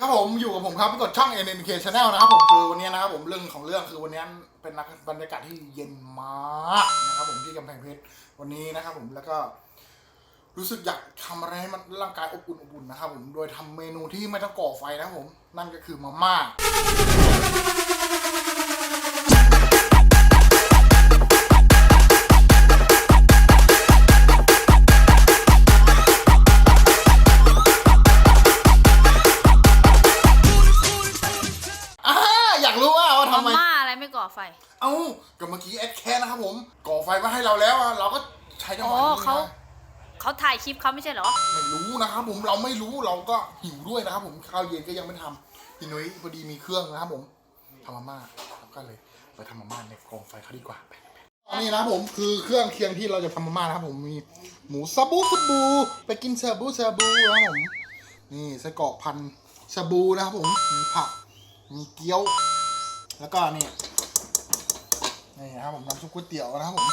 ครับผมอยู่กับผมครับพี่กดช่อง NNK Channel นะครับผมคือวันนี้นะครับผมเรื่องของเรื่องคือวันนี้เป็นนักบรรยากาศที่เย็นมากนะครับผมที่กำแพงเพชรวันนี้นะครับผมแล้วก็ รู้สึกอยากทำอะไรให้มันร่างกายอบอุ่นอบอุ่นนะครับผมโดยทำเมนูที่ไม่ต้องก่อไฟนะครับผมนั่นก็คือมาม่า ไรไม่ก่อไฟ เอ้าก็เมื่อกี้แอดแคสนะครับผม ก่อไฟมาให้เราแล้วอะเราก็ใช้จังหวะอ๋อนี้เขา นะเขาถ่ายคลิปเขาไม่ใช่เหรอ ไม่รู้นะครับผมเราไม่รู้เราก็หิวด้วยนะครับผมข้าวเย็นก็ยังไม่ทำพี่นุ้ยพอดีมีเครื่องนะครับผมทำมาม่าเราก็เลยไปทำมาม่าในกองไฟเขาดีกว่าไปไปไปนี่นะครับผมคือเครื่องเคียงที่เราจะทำมาม่านะครับผมมีหมูซาบูซาบู ไปกินซาบูซาบูนะครับผมนี่ไส้กรอกพันซาบูนะครับผมมีผักมีเกี๊ยว แล้วก็นี่ นี่นะครับผมน้ำซุปก๋วยเตี๋ยวนะครับผม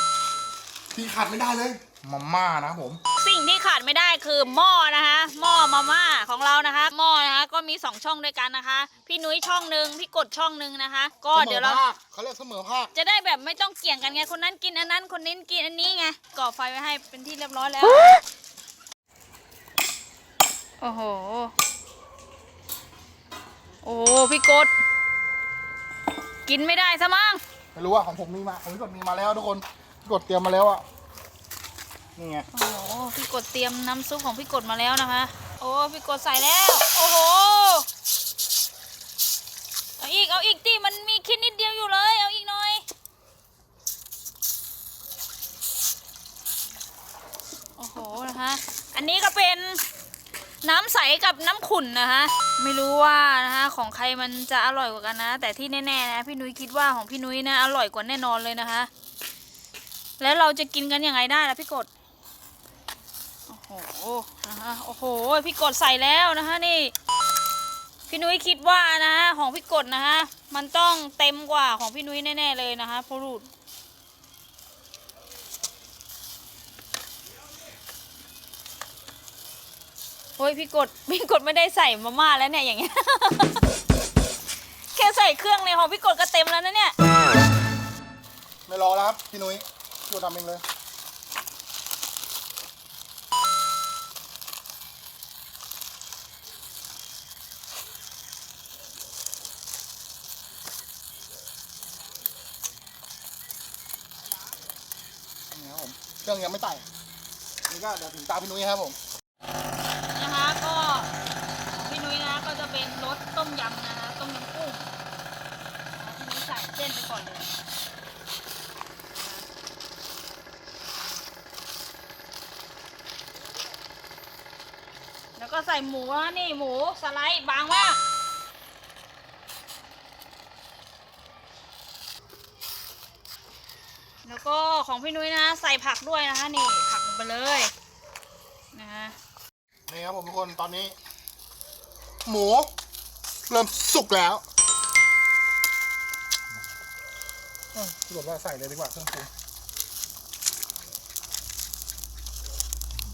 ที่ขาดไม่ได้เลยมาม่านะครับผม สิ่งที่ขาดไม่ได้คือหม้อนะคะหม้อมาม่าของเรานะคะหม้อนะคะก็มีสองช่องด้วยกันนะคะ พี่นุ้ยช่องหนึ่งพี่กดช่องหนึ่งนะคะ ก็เดี๋ยวเรา สมอภาคเขาเรียกเสมอภาค จะได้แบบไม่ต้องเกี่ยงกันไง คนนั้นกินอันนั้นคนนี้กินอันนี้ไงก่อไฟไว้ให้เป็นที่เรียบร้อยแล้ว โอ้โห โอ้โหพี่กด กินไม่ได้ซะมั้ง ไม่รู้ว่าของผมมีมาของพี่กดมีมาแล้วทุกคนพี่กดเตรียมมาแล้วอะนี่ไงโอ้โหพี่กดเตรียมน้ำซุปของพี่กดมาแล้วนะคะ โอ้พี่กดใส่แล้ว โอ้โห เอาอีก เอาอีกที่มันมีคิดนิดเดียวอยู่เลย เอาอีกหน่อย โอ้โหนะคะ อันนี้ก็เป็น น้ำใสกับน้ำขุ่นนะคะ ไม่รู้ว่านะคะของใครมันจะอร่อยกว่ากันนะ แต่ที่แน่ๆนะพี่นุ้ยคิดว่าของพี่นุ้ยนะอร่อยกว่าแน่นอนเลยนะคะ แล้วเราจะกินกันยังไงได้ล่ะพี่กดโอ้โหนะคะโอ้โหพี่กดใส่แล้วนะคะนี่ พี่นุ้ยคิดว่านะของพี่กดนะคะมันต้องเต็มกว่าของพี่นุ้ยแน่ๆเลยนะคะพรูด้ยพี่กดพี่กดไม่ได้ใส่มาม่าแล้วเนี่ยอย่างเงี้ย แค่ใส่เครื่องในของพี่กดก็เต็มแล้วนะเนี่ย ไม่รอแล้วครับพี่นุ้ยพี่กดทำเองเลย นี่ครับผม เครื่องยังไม่ไต่นี่ก็เดี๋ยวถึงตาพี่นุ้ยครับผม นะคะก็พี่นุ้ยนะก็จะเป็นรสต้มยำนะคะต้มยำกุ้งนะพี่นุ้ยใส่เส้นไป ก่อนเลยแล้วก็ใส่หมูนะนี่หมูสไลด์บางมากแล้วก็ของพี่นุ้ยนะใส่ผักด้วยนะคะนี่ผักลงไปเลยนะคะนี่ครับผมทุกคนตอนนี้ หมู เริ่มสุกแล้ว เอ้ยพี่กดว่าใส่เลยดีกว่าเครื่องปรุง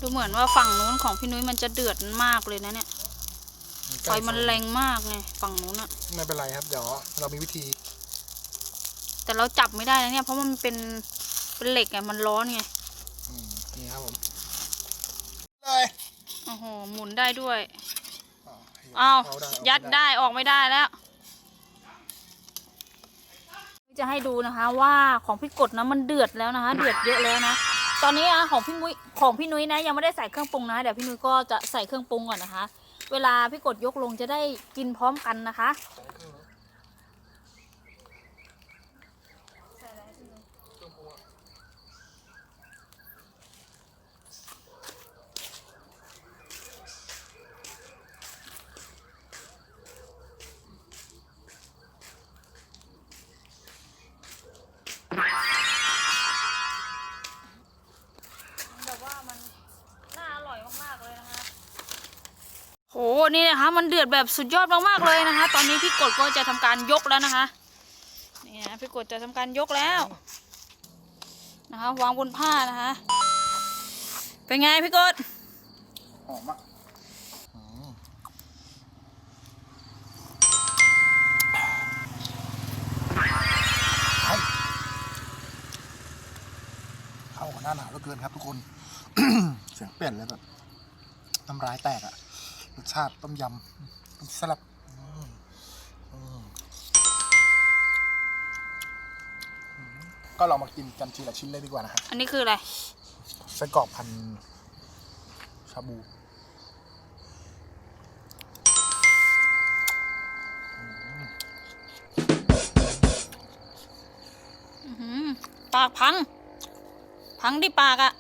ดูเหมือนว่าฝั่งนู้นของพี่นุ้ยมันจะเดือดมากเลยนะเนี่ยไฟมันแรงมากไงฝั่งนู้นอะไม่เป็นไรครับเดี๋ยวเรามีวิธี แต่เราจับไม่ได้นะเนี่ยเพราะมันเป็นเป็นเหล็กไงมันร้อนไงอืมนี่ครับผมเลยโอ้โหหมุนได้ด้วยอ่าอ้าวเอยัดได้ออกไม่ได้แล้ว จะให้ดูนะคะ ว่าของพี่กดนะมันเดือดแล้วนะคะ เดือดเยอะแล้วนะ ตอนนี้อะของพี่มุ้ยของพี่นุ้ยนะยังไม่ได้ใส่เครื่องปรุงนะเดี๋ยวพี่นุ้ยก็จะใส่เครื่องปรุงก่อนนะคะ เวลาพี่กดยกลงจะได้กินพร้อมกันนะคะ โอ้นี่นะคะมันเดือดแบบสุดยอดมากๆเลยนะคะ ตอนนี้พี่กดก็จะทำการยกแล้วนะคะนี่นะพี่กดจะทำการยกแล้วนะคะ วางบนผ้านะคะเป็นไงพี่กดหอมอะเข้ากับหน้าหนาวเหลือเกินครับทุกคน เสียงเปลี่ยนเลยแบบน้ำร้ายแตกอะ รสชาติต้มยำต้มสลับอืมอืมอืมก็เรามากินกันทีละชิ้นเลยดีกว่านะฮะอันนี้คืออะไรไส้กรอกพันชาบูอื้อหือปากพัง พังที่ปากอะ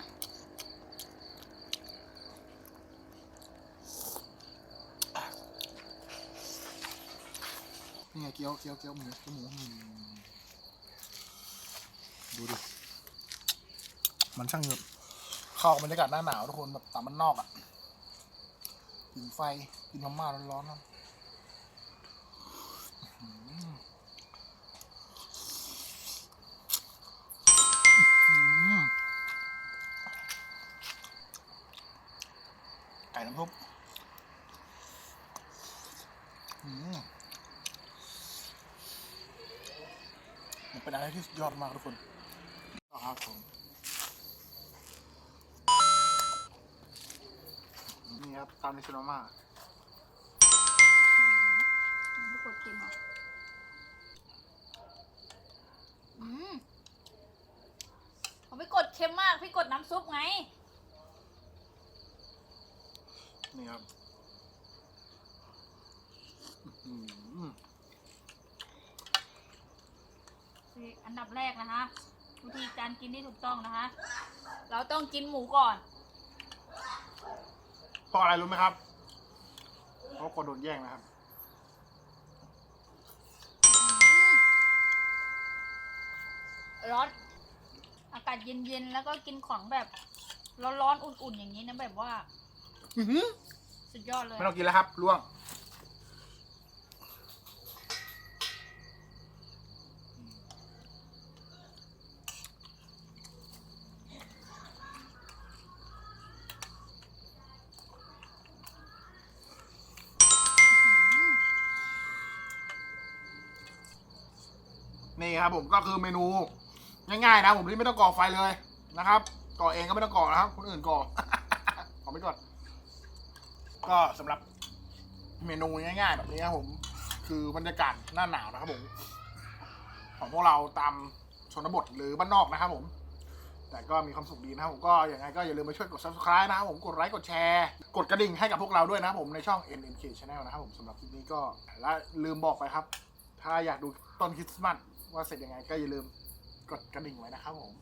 นี่ไงเกี๊ยวเกี๊ยวเกี๊ยวหมูเกี๊ยวหมูอืมดูดิ มันช่างแบบเข้ากับบรรยากาศหน้าหนาวทุกคนแบบตามมันนอกอะกินไฟกินมาม่าร้อนๆน้อหืออื้อหือไก่น้ำซุปอืม มัน เป็นอะไรที่สุดยอดมากทุกคนครับผมนี่ครับตามในชินอมาไม่กดเค็มหรออืมผมไม่กดเค็มมาก พี่กดน้ำซุปไง นี่ครับ อื้อ อคืออันดับแรกนะคะวิธีการกินที่ถูกต้องนะคะ เราต้องกินหมูก่อน เพราะอะไรรู้ไหมครับ เพราะคนโดนแย่งนะครับ ร้อน อากาศเย็นๆ แล้วก็กินของแบบร้อนๆ อุ่นๆ อย่างนี้นะแบบว่า อื้อหือสุดยอดเลย ไม่ต้องกินแล้วครับล่วง นี่ครับผมก็คือเมนูง่ายๆนะผมที่ไม่ต้องก่อไฟเลยนะครับก่อเองก็ไม่ต้องก่อนะครับคนอื่นก่อขอไปก่อนก็สำหรับเมนูง่ายๆ แบบนี้ครับผม คือบรรยากาศหน้าหนาวนะครับผม ของพวกเราตามชนบทหรือบ้านนอกนะครับผม แต่ก็มีความสุขดีนะครับผมก็อย่างไรก็อย่าลืมมาช่วยกด subscribe นะครับผมกดไลค์กดแชร์ กดกระดิ่งให้กับพวกเราด้วยนะครับผมในช่อง NNK Channel นะครับผมสำหรับคลิปนี้ก็และลืมบอกไปครับ ถ้าอยากดูต้นคริสต์มาส ว่าเสร็จยังไงก็อย่าลืมกดกระดิ่งไว้นะครับผม